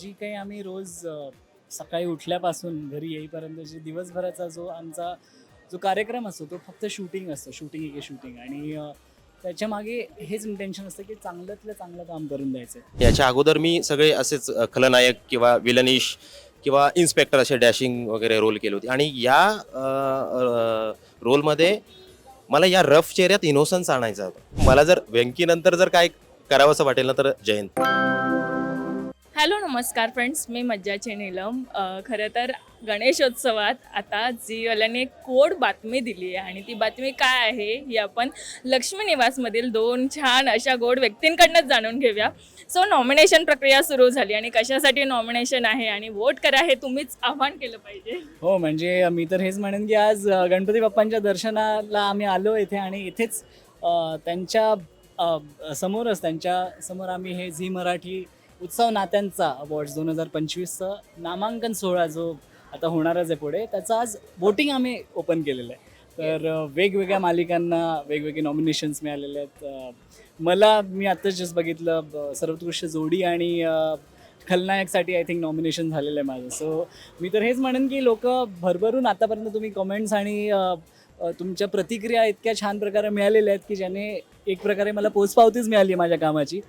जी काही आम्ही रोज सकाळी उठल्यापासून घरी येईपर्यंत दिवसभराचा जो आमचा जो कार्यक्रम असतो तो फक्त शूटिंग असतो शूटिंग एके शूटिंग. आणि त्याच्यामागे त्याच्यामागे हेच इंटेन्शन असतं की चांगल्यातलं चांगलं काम करून द्यायचं. याच्या अगोदर मी सगळे असेच खलनायक किंवा विलनिश किंवा इन्स्पेक्टर असे डॅशिंग वगैरे रोल केले होते. आणि या रोलमध्ये मला या रफ चेहऱ्यात इनोसन्स आणायचा होता. मला जर व्यंकीनंतर जर काय करावंसं वाटेल ना तर जयंत. हॅलो नमस्कार फ्रेंड्स. मी मज्जाचे नीलम. खरं तर गणेशोत्सवात आता जीवाल्याने कोड बातमी दिली आहे आणि ती बातमी काय आहे ही आपण लक्ष्मी निवासमधील दोन छान अशा गोड व्यक्तींकडनंच जाणून घेऊया. सो नॉमिनेशन प्रक्रिया सुरू झाली आणि कशासाठी नॉमिनेशन आहे आणि वोट करा हे तुम्हीच आव्हान केलं पाहिजे. हो म्हणजे मी तर हेच म्हणेन की आज गणपती बाप्पांच्या दर्शनाला आम्ही आलो इथे आणि इथेच त्यांच्या समोरच त्यांच्यासमोर आम्ही हे झी मराठी उत्सव नात्यांचा अवॉर्ड्स दोन हजार पंचवीसचं नामांकन सोहळा जो आता होणारच आहे पुढे त्याचं आज वोटिंग आम्ही ओपन केलेलं आहे. तर वेगवेगळ्या मालिकांना वेगवेगळे नॉमिनेशन्स मिळालेले आहेत. मला मी आत्ताच जस्ट बघितलं सर्वोत्कृष्ट जोडी आणि खलनायकसाठी आय थिंक नॉमिनेशन झालेलं आहे माझं. सो मी तर हेच म्हणेन की लोक भरभरून आतापर्यंत तुम्ही कमेंट्स आणि तुमच्या प्रतिक्रिया इतक्या छान प्रकारे मिळालेल्या आहेत की ज्याने एक प्रकारे मला पोचपावतीच मिळाली आहे माझ्या कामाची.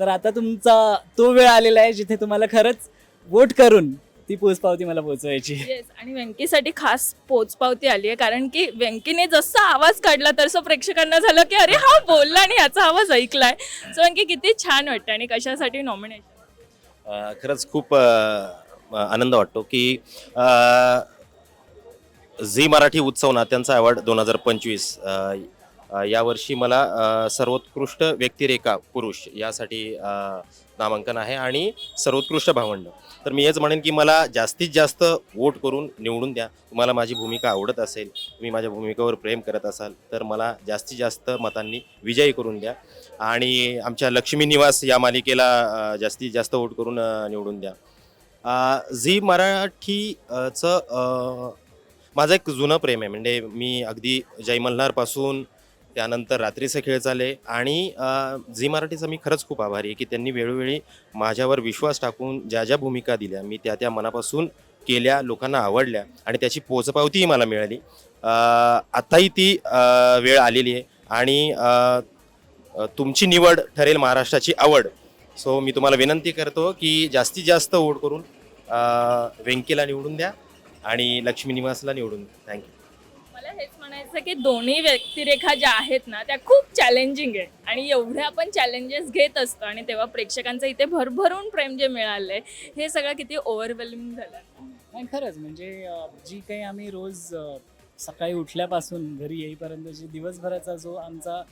तर आता तुमचा तो वेळ आलेला आहे जिथे तुम्हाला खरंच वोट करून ती पोचपावती मला पोचवायची. येस आणि व्यंकीसाठी खास पोचपावती आली आहे कारण की व्यंकीने जसा आवाज काढला तसं प्रेक्षकांना झालं की अरे हा बोलला आणि याचा आवाज ऐकलाय सो व्यंकी किती छान वाटतं आणि कशासाठी नॉमिनेशन अ, खरंच खूप अ, आनंद वाटतो की अ, झी मराठी उत्सव नात्यांचा अवॉर्ड दोन हजार पंचवीस यावर्षी मला सर्वोत्कृष्ट व्यक्तिरेखा पुरुष यासाठी नामांकन आहे आणि सर्वोत्कृष्ट भावंड. तर मी हेच म्हणेन की मला जास्तीत जास्त वोट करून निवडून द्या. तुम्हाला माझी भूमिका आवडत असेल तुम्ही माझ्या भूमिकेवर प्रेम करत असाल तर मला जास्तीत जास्त मतांनी विजयी करून द्या. आणि आमच्या लक्ष्मी निवास या मालिकेला जास्तीत जास्त वोट करून निवडून द्या. झी मराठीचं माझं एक जुनं प्रेम आहे. म्हणजे मी अगदी जय मल्हारपासून त्यानंतर रात्रीचे खेळ चाले आणि झी मराठीचा मी खरंच खूप आभारी आहे की त्यांनी वेळोवेळी माझ्यावर विश्वास टाकून ज्या ज्या भूमिका दिल्या मी त्या त्या मनापासून केल्या लोकांना आवडल्या आणि त्याची पोचपावतीही मला मिळाली. आत्ताही ती वेळ आलेली आहे आणि तुमची निवड ठरेल महाराष्ट्राची आवड. सो मी तुम्हाला विनंती करतो की जास्तीत जास्त ओढ करून वेंकीला व्यंकीला निवडून द्या आणि लक्ष्मी निवासला निवडून थँक्यू मला हेच म्हणायचं की दोन्ही व्यक्तिरेखा ज्या आहेत ना त्या खूप चॅलेंजिंग आहे आणि एवढे आपण चॅलेंजेस घेत असतो आणि तेव्हा प्रेक्षकांचं इथे भरभरून प्रेम जे मिळालंय हे सगळं किती ओव्हरवेल्मिंग झालं. नाही खरंच म्हणजे जी काही आम्ही रोज सकाळी उठल्यापासून घरी येईपर्यंत जे दिवसभराचा जो आमचा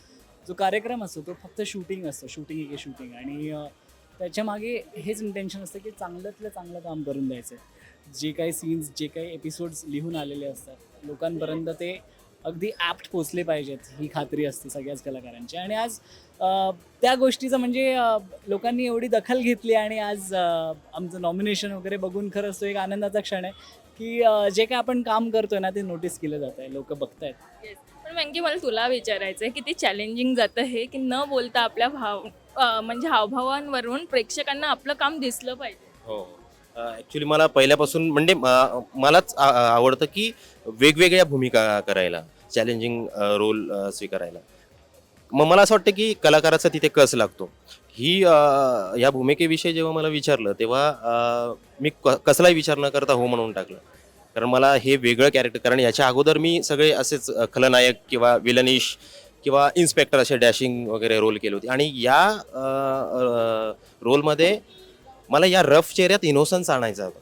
जो कार्यक्रम असतो तो फक्त शूटिंग असतो शूटिंग एके शूटिंग. आणि त्याच्यामागे हेच इंटेन्शन असतं की चांगल्यातलं चांगलं काम करून द्यायचं आहे जे काही सीन्स जे काही एपिसोड्स लिहून आलेले असतात लोकांपर्यंत ते अगदी ॲप्ट पोचले पाहिजेत ही खात्री असते सगळ्याच कलाकारांची. आणि आज त्या गोष्टीचं म्हणजे लोकांनी एवढी दखल घेतली आणि आज आमचं नॉमिनेशन वगैरे बघून खरंच तो एक आनंदाचा क्षण आहे की जे काय आपण काम करतोय ना ते नोटीस केलं जात आहे लोक बघतायत. पण वेंकी मला तुला विचारायचं आहे किती चॅलेंजिंग जातं हे की न बोलता आपल्या भाव म्हणजे हावभावांवरून प्रेक्षकांना आपलं काम दिसलं पाहिजे? हो. ॲक्च्युली मला पहिल्यापासून म्हणजे मलाच आ- आवडतं की वेगवेगळ्या भूमिका करायला चॅलेंजिंग रोल स्वीकारायला. मग मला असं वाटतं की कलाकाराचा तिथे कस लागतो? ही या भूमिकेविषयी जेव्हा मला विचारलं तेव्हा मी क कसलाही विचार न करता हो म्हणून टाकलं. कारण मला हे वेगळं कॅरेक्टर कारण याच्या अगोदर मी सगळे असेच खलनायक किंवा विलनिश किंवा इन्स्पेक्टर असे डॅशिंग वगैरे रोल केले होते. आणि या रोलमध्ये मला या रफ चेहऱ्यात इनोसन्स आणायचा होता.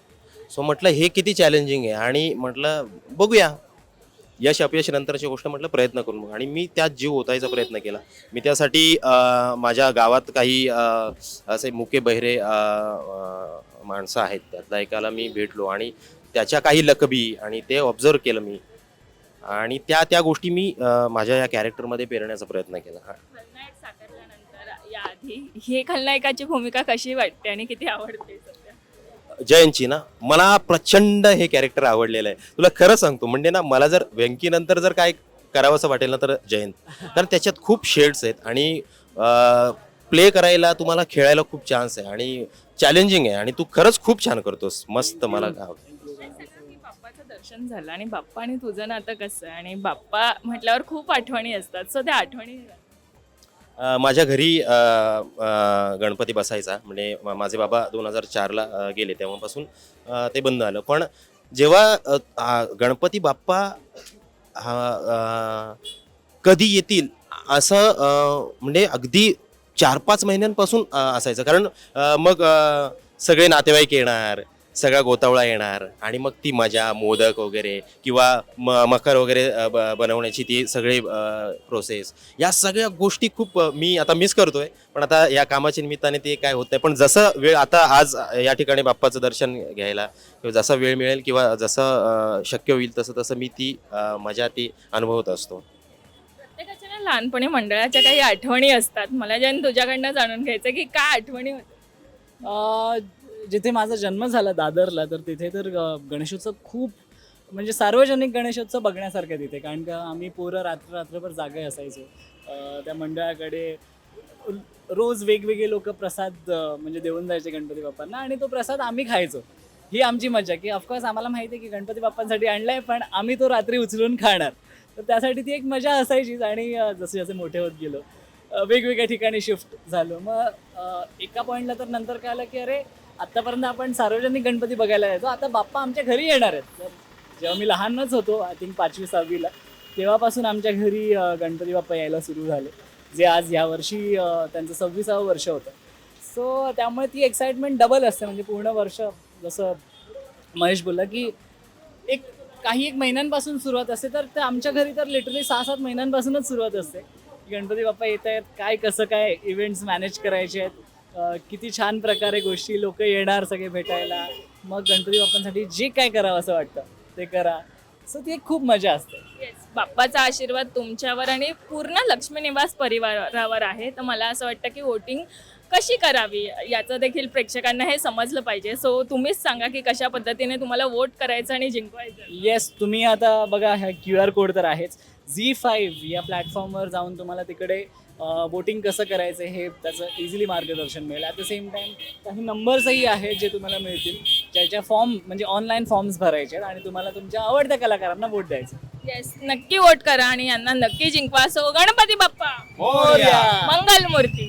सो म्हटलं हे किती चॅलेंजिंग आहे. आणि म्हटलं बघूया. यश अपयश नंतरची गोष्ट म्हटलं प्रयत्न करून बघ. आणि मी त्यात जीव ओतायचा प्रयत्न केला. मी त्यासाठी माझ्या गावात काही असे मुके बहिरे माणसं आहेत. त्यातला एकाला मी भेटलो आणि त्याच्या काही लकबी आणि ते ऑब्झर्व केलं मी. आणि त्या त्या गोष्टी मी माझ्या या कॅरेक्टरमध्ये पेरण्याचा प्रयत्न केला. याआधी ही खलनायकाची भूमिका कशी वाटते आणि किती आवडते सध्या? जयंतची ना मला प्रचंड हे कॅरेक्टर आवडलेलं आहे. तुला खरं सांगतो म्हणजे ना मला जर व्यंकीनंतर जर काय करावंसं वाटेल ना तर जयंत. कारण त्याच्यात खूप शेड्स आहेत आणि प्ले करायला तुम्हाला खेळायला खूप चान्स आहे आणि चॅलेंजिंग आहे आणि तू खरंच खूप छान करतोस. मस्त मला बाप्पाचं दर्शन झालं आणि बाप्पा आणि तुझं नातं कसं आहे? आणि बाप्पा म्हटल्यावर खूप आठवणी असतात. सो त्या आठवणी माझ्या घरी अ, अ, गणपती बसायचा. म्हणजे मा- माझे बाबा दोन हजार चारला अ, गेले तेव्हापासून अ, ते बंद झालं. पण जेव्हा अ, आ, गणपती बाप्पा हा, अ, कधी येतील असं अ, म्हणजे अगदी चार पाच महिन्यांपासून अ, असायचं. कारण अ, मग अ, सगळे नातेवाईक येणार सगळा गोतावळा येणार आणि मग ती मजा मोदक वगैरे किंवा म मकर वगैरे बनवण्याची ती सगळी प्रोसेस या सगळ्या गोष्टी खूप मी आता मिस करतोय. पण आता या कामाच्या निमित्ताने ते काय होत नाही पण जसं वेळ आता आज या ठिकाणी बाप्पाचं दर्शन घ्यायला किंवा जसा वेळ मिळेल किंवा जसं शक्य होईल तसं तसं मी ती मजा ती अनुभवत असतो. प्रत्येकाच्या ना लहानपणी मंडळाच्या काही आठवणी असतात. मला ज्याने तुझ्याकडनं जाणून घ्यायचं की काय आठवणी होत्या? अ, जिथे माझा जन्म झाला दादरला तर तिथे तर गणेशोत्सव खूप म्हणजे सार्वजनिक गणेशोत्सव बघण्यासारखं तिथे. कारण का आम्ही पोरं रात्र रात्रभर जागे असायचो. त्या मंडळाकडे रोज वेगवेगळे लोक प्रसाद म्हणजे देऊन जायचे गणपती बाप्पांना आणि तो प्रसाद आम्ही खायचो. ही आमची मजा की ऑफकोर्स आम्हाला माहिती आहे की गणपती बाप्पांसाठी आणलाय पण आम्ही तो रात्री उचलून खाणार. तर त्यासाठी ती एक मजा असायचीच आणि जसे जसे मोठे होत गेलो वेगवेगळ्या ठिकाणी शिफ्ट झालो. मग एका पॉईंटला तर नंतर काय आलं की अरे आत्तापर्यंत आपण सार्वजनिक गणपती बघायला यायचो आता बाप्पा आमच्या घरी येणार आहेत. तर जेव्हा मी लहानच होतो आय थिंक पाचवी सहावीला तेव्हापासून आमच्या घरी गणपती बाप्पा यायला सुरू झाले. जे आज ह्या वर्षी त्यांचं सव्वीसावं वर्ष होतं. सो त्यामुळे ती एक्साइटमेंट डबल असते. म्हणजे पूर्ण वर्ष जसं महेश बोलला की एक काही एक महिन्यांपासून सुरुवात असते. तर ते आमच्या घरी तर लिटरली सहा सात महिन्यांपासूनच सुरुवात असते. की गणपती बाप्पा येत आहेत. काय कसं काय इव्हेंट्स मॅनेज करायचे आहेत? किती छान प्रकारे गोष्टी लोक येणार सगळे भेटायला. मग गणपती बाप्पांसाठी जे काय करावं असं वाटतं ते करा. सो ती एक खूप मजा असते. येस बाप्पाचा आशीर्वाद तुमच्यावर आणि पूर्ण लक्ष्मी निवास परिवारावर आहे. तर मला असं वाटतं की वोटिंग कशी करावी याचं देखील प्रेक्षकांना हे समजलं पाहिजे. सो तुम्हीच सांगा की कशा पद्धतीने तुम्हाला वोट करायचं आणि जिंकवायचं. येस तुम्ही आता बघा ह्या क्यू आर कोड तर आहेच. झी फाईव्ह या प्लॅटफॉर्मवर जाऊन तुम्हाला तिकडे वोटिंग कसं करायचं हे त्याचं इझिली मार्गदर्शन मिळेल. ॲट द सेम टाईम काही नंबर्सही आहेत जे तुम्हाला मिळतील ज्याच्या फॉर्म म्हणजे ऑनलाईन फॉर्म्स भरायचे आहेत आणि तुम्हाला तुमच्या आवडत्या कलाकारांना वोट द्यायचं येस नक्की वोट करा आणि यांना नक्की जिंकवा. सो गणपती बाप्पा! मोरया! मंगल मूर्ती